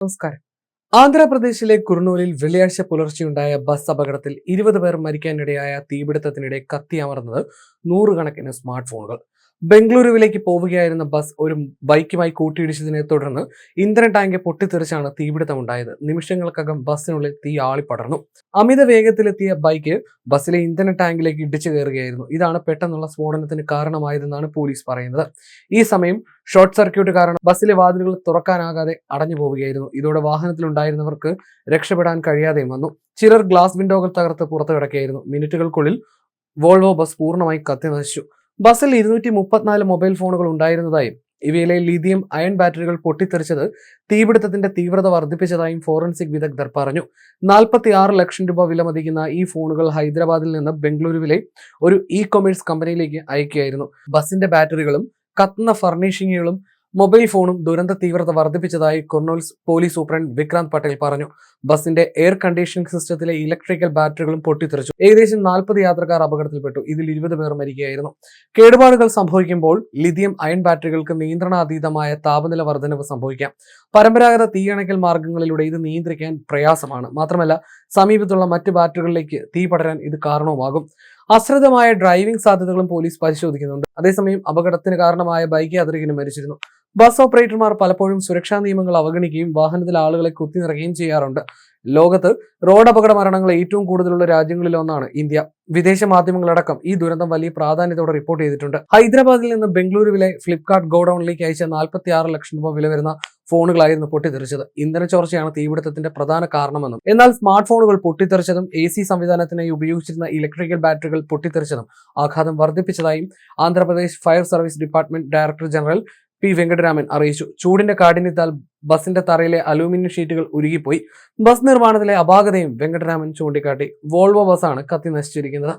നമസ്കാരം. ആന്ധ്രാപ്രദേശിലെ കുർണൂലിൽ വെള്ളിയാഴ്ച പുലർച്ചെയുണ്ടായ ബസ് അപകടത്തിൽ ഇരുപത് പേർ മരിക്കാനിടയായ തീപിടുത്തത്തിനിടെ കത്തിയമർന്നത് നൂറുകണക്കിന് സ്മാർട്ട് ഫോണുകൾ ബംഗളൂരുവിലേക്ക് പോവുകയായിരുന്ന ബസ് ഒരു ബൈക്കുമായി കൂട്ടിയിടിച്ചതിനെ തുടർന്ന് ഇന്ധന ടാങ്ക് പൊട്ടിത്തെറിച്ചാണ് തീപിടുത്തമുണ്ടായത് നിമിഷങ്ങൾക്കകം ബസ്സിനുള്ളിൽ തീ ആളിപ്പടർന്നു അമിത വേഗത്തിലെത്തിയ ബൈക്ക് ബസ്സിലെ ഇന്ധന ടാങ്കിലേക്ക് ഇടിച്ചു കയറുകയായിരുന്നു. ഇതാണ് പെട്ടെന്നുള്ള സ്ഫോടനത്തിന് കാരണമായതെന്നാണ് പോലീസ് പറയുന്നത്. ഈ സമയം ഷോർട്ട് സർക്യൂട്ട് കാരണം ബസ്സിലെ വാതിലുകൾ തുറക്കാനാകാതെ അടഞ്ഞു പോവുകയായിരുന്നു. ഇതോടെ വാഹനത്തിലുണ്ടായിരുന്നവർക്ക് രക്ഷപ്പെടാൻ കഴിയാതെയും വന്നു. ചിലർ ഗ്ലാസ് വിൻഡോകൾ തകർത്ത് പുറത്തു കിടക്കുകയായിരുന്നു. മിനിറ്റുകൾക്കുള്ളിൽ വോൾവോ ബസ് പൂർണമായി കത്തി നശിച്ചു ബസ്സിൽ ഇരുന്നൂറ്റി മുപ്പത്തിനാല് മൊബൈൽ ഫോണുകൾ ഉണ്ടായിരുന്നതായും ഇവയിലെ ലിഥിയം അയൺ ബാറ്ററികൾ പൊട്ടിത്തെറിച്ചത് തീപിടുത്തത്തിന്റെ തീവ്രത വർദ്ധിപ്പിച്ചതായും ഫോറൻസിക് വിദഗ്ധർ പറഞ്ഞു. നാൽപ്പത്തി ആറ് ലക്ഷം രൂപ വിലമതിക്കുന്ന ഈ ഫോണുകൾ ഹൈദരാബാദിൽ നിന്ന് ബംഗളൂരുവിലെ ഒരു ഇ കൊമേഴ്സ് കമ്പനിയിലേക്ക് അയക്കുകയായിരുന്നു. ബസിന്റെ ബാറ്ററികളും കത്തുന്ന ഫർണിഷിങ്ങുകളും മൊബൈൽ ഫോണും ദുരന്ത തീവ്രത വർദ്ധിപ്പിച്ചതായി കുർണൂൽ പോലീസ് സൂപ്രണ്ട് വിക്രാന്ത് പട്ടേൽ പറഞ്ഞു. ബസിന്റെ എയർ കണ്ടീഷനിംഗ് സിസ്റ്റത്തിലെ ഇലക്ട്രിക്കൽ ബാറ്ററികളും പൊട്ടിത്തെറിച്ചു. ഏകദേശം നാൽപ്പത് യാത്രക്കാർ അപകടത്തിൽപ്പെട്ടു. ഇതിൽ ഇരുപത് പേർ മരിക്കുകയായിരുന്നു. കേടുപാടുകൾ സംഭവിക്കുമ്പോൾ ലിഥിയം അയൺ ബാറ്ററികൾക്ക് നിയന്ത്രണാതീതമായ താപനില വർധനവ് സംഭവിക്കാം. പരമ്പരാഗത തീയണക്കൽ മാർഗങ്ങളിലൂടെ ഇത് നിയന്ത്രിക്കാൻ പ്രയാസമാണ്. മാത്രമല്ല സമീപത്തുള്ള മറ്റ് ബാറ്ററികളിലേക്ക് തീ പടരാൻ ഇത് കാരണവുമാകും. അശ്രദ്ധമായ ഡ്രൈവിംഗ് സാധ്യതകളും പോലീസ് പരിശോധിക്കുന്നുണ്ട്. അതേസമയം അപകടത്തിന് കാരണമായ ബൈക്ക് യാത്രികനും മരിച്ചിരുന്നു. ബസ് ഓപ്പറേറ്റർമാർ പലപ്പോഴും സുരക്ഷാ നിയമങ്ങൾ അവഗണിക്കുകയും വാഹനത്തിൽ ആളുകളെ കുത്തി നിറയുകയും ചെയ്യാറുണ്ട്. ലോകത്ത് റോഡ് അപകട മരണങ്ങൾ ഏറ്റവും കൂടുതലുള്ള രാജ്യങ്ങളിൽ ഒന്നാണ് ഇന്ത്യ. വിദേശ മാധ്യമങ്ങളടക്കം ഈ ദുരന്തം വലിയ പ്രാധാന്യത്തോടെ റിപ്പോർട്ട് ചെയ്തിട്ടുണ്ട്. ഹൈദരാബാദിൽ നിന്ന് ബംഗളൂരുവിലെ ഫ്ലിപ്കാർട്ട് ഗോഡൌണിലേക്ക് അയച്ച നാൽപ്പത്തി ആറ് ലക്ഷം രൂപ വില വരുന്ന ഫോണുകളായിരുന്നു പൊട്ടിത്തെറിച്ചത്. ഇന്ധന ചോർച്ചയാണ് തീപിടുത്തത്തിന്റെ പ്രധാന കാരണമെന്നും എന്നാൽ സ്മാർട്ട് ഫോണുകൾ പൊട്ടിത്തെറിച്ചതും എ സി സംവിധാനത്തിനായി ഉപയോഗിച്ചിരുന്ന ഇലക്ട്രിക്കൽ ബാറ്ററികൾ പൊട്ടിത്തെറിച്ചതും ആഘാതം വർദ്ധിപ്പിച്ചതായും Andhra Pradesh fire service department director general P Venkataraman അറിയിച്ചു. ചൂടിന്റെ കാഠിന്യത്താൽ ബസിന്റെ തറയിലെ അലൂമിനിയം ഷീറ്റുകൾ ഉരുകിപ്പോയി. ബസ് നിർമ്മാണത്തിലെ അപാകതയും വെങ്കടരാമൻ ചൂണ്ടിക്കാട്ടി. വോൾവോ ബസ്സാണ് കത്തി നശിച്ചിരിക്കുന്നത്.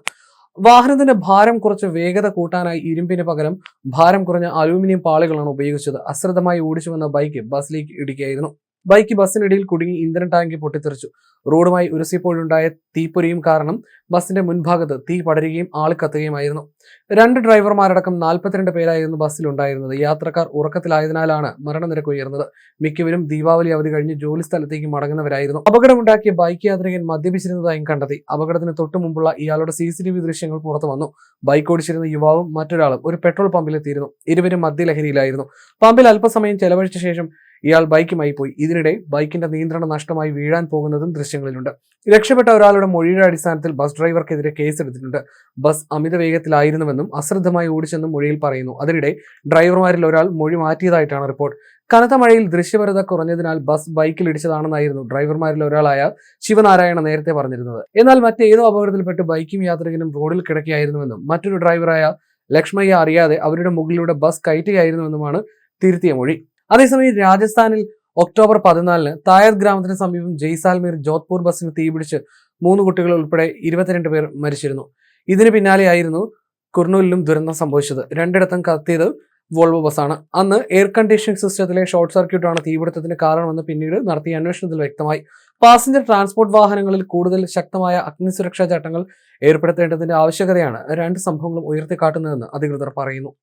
വാഹനത്തിന്റെ ഭാരം കുറച്ച് വേഗത കൂട്ടാനായി ഇരുമ്പിന് പകരം ഭാരം കുറഞ്ഞ അലൂമിനിയം പാളികളാണ് ഉപയോഗിച്ചത്. അശ്രദ്ധമായി ഓടിച്ചു വന്ന ബൈക്ക് ബസ്സിലേക്ക് ഇടിക്കുകയായിരുന്നു ബൈക്ക് ബസ്സിനിടയിൽ കുടുങ്ങി ഇന്ധന ടാങ്കി പൊട്ടിത്തെറിച്ചു. റോഡുമായി ഉരസിപ്പോഴുണ്ടായ തീപ്പൊരിയും കാരണം ബസിന്റെ മുൻഭാഗത്ത് തീ പടരുകയും ആൾ കത്തുകയുമായിരുന്നു. രണ്ട് ഡ്രൈവർമാരടക്കം നാൽപ്പത്തിരണ്ട് പേരായിരുന്നു ബസ്സിലുണ്ടായിരുന്നത്. യാത്രക്കാർ ഉറക്കത്തിലായതിനാലാണ് മരണനിരക്ക് ഉയർന്നത്. മിക്കവരും ദീപാവലി അവധി കഴിഞ്ഞ് ജോലി സ്ഥലത്തേക്ക് മടങ്ങുന്നവരായിരുന്നു. അപകടമുണ്ടാക്കിയ ബൈക്ക് യാത്രികൻ മദ്യപിച്ചിരുന്നതായും കണ്ടെത്തി. അപകടത്തിന് തൊട്ടു മുമ്പുള്ള ഇയാളുടെ സി സി ടി വി ദൃശ്യങ്ങൾ പുറത്തു വന്നു. ബൈക്ക് ഓടിച്ചിരുന്ന യുവാവും മറ്റൊരാളും ഒരു പെട്രോൾ പമ്പിലെത്തിയിരുന്നു. ഇരുവരും മദ്യലഹരിയിലായിരുന്നു. പമ്പിൽ അല്പസമയം ചെലവഴിച്ച ശേഷം ഇയാൾ ബൈക്കുമായി പോയി. ഇതിനിടെ ബൈക്കിന്റെ നിയന്ത്രണം നഷ്ടമായി വീഴാൻ പോകുന്നതും ദൃശ്യങ്ങളിലുണ്ട്. രക്ഷപ്പെട്ട ഒരാളുടെ മൊഴിയുടെ അടിസ്ഥാനത്തിൽ ബസ് ഡ്രൈവർക്കെതിരെ കേസെടുത്തിട്ടുണ്ട്. ബസ് അമിത വേഗത്തിലായിരുന്നുവെന്നും അശ്രദ്ധമായി ഓടിച്ചെന്നും മൊഴിയിൽ പറയുന്നു. അതിനിടെ ഡ്രൈവർമാരിൽ ഒരാൾ മൊഴി മാറ്റിയതായിട്ടാണ് റിപ്പോർട്ട്. കനത്ത മഴയിൽ ദൃശ്യപരത കുറഞ്ഞതിനാൽ ബസ് ബൈക്കിൽ ഇടിച്ചതാണെന്നായിരുന്നു ഡ്രൈവർമാരിൽ ഒരാളായ ശിവനാരായണ നേരത്തെ പറഞ്ഞിരുന്നത്. എന്നാൽ മറ്റേതോ അപകടത്തിൽപ്പെട്ട് ബൈക്കും യാത്രികനും റോഡിൽ കിടക്കുകയായിരുന്നുവെന്നും മറ്റൊരു ഡ്രൈവറായ ലക്ഷ്മയ്യ അറിയാതെ അവരുടെ മുകളിലൂടെ ബസ് കയറ്റുകയായിരുന്നുവെന്നുമാണ് തിരുത്തിയ മൊഴി. അതേസമയം രാജസ്ഥാനിൽ ഒക്ടോബർ പതിനാലിന് തായർ ഗ്രാമത്തിന് സമീപം ജയ്സാൽമീർ ജോധ്പൂർ ബസ്സിന് തീപിടിച്ച് മൂന്ന് കുട്ടികൾ ഉൾപ്പെടെ ഇരുപത്തിരണ്ട് പേർ മരിച്ചിരുന്നു. ഇതിന് പിന്നാലെയായിരുന്നു കുർണൂലിലും ദുരന്തം സംഭവിച്ചത്. രണ്ടിടത്തും കത്തിയത് വോൾവോ ബസ്സാണ്. അന്ന് എയർ കണ്ടീഷനിംഗ് സിസ്റ്റത്തിലെ ഷോർട്ട് സർക്യൂട്ടാണ് തീപിടുത്തത്തിന് കാരണമെന്ന് പിന്നീട് നടത്തിയ അന്വേഷണത്തിൽ വ്യക്തമായി. പാസഞ്ചർ ട്രാൻസ്പോർട്ട് വാഹനങ്ങളിൽ കൂടുതൽ ശക്തമായ അഗ്നിസുരക്ഷാ ചട്ടങ്ങൾ ഏർപ്പെടുത്തേണ്ടതിന്റെ ആവശ്യകതയാണ് രണ്ട് സംഭവങ്ങളും ഉയർത്തിക്കാട്ടുന്നതെന്ന് അധികൃതർ പറയുന്നു.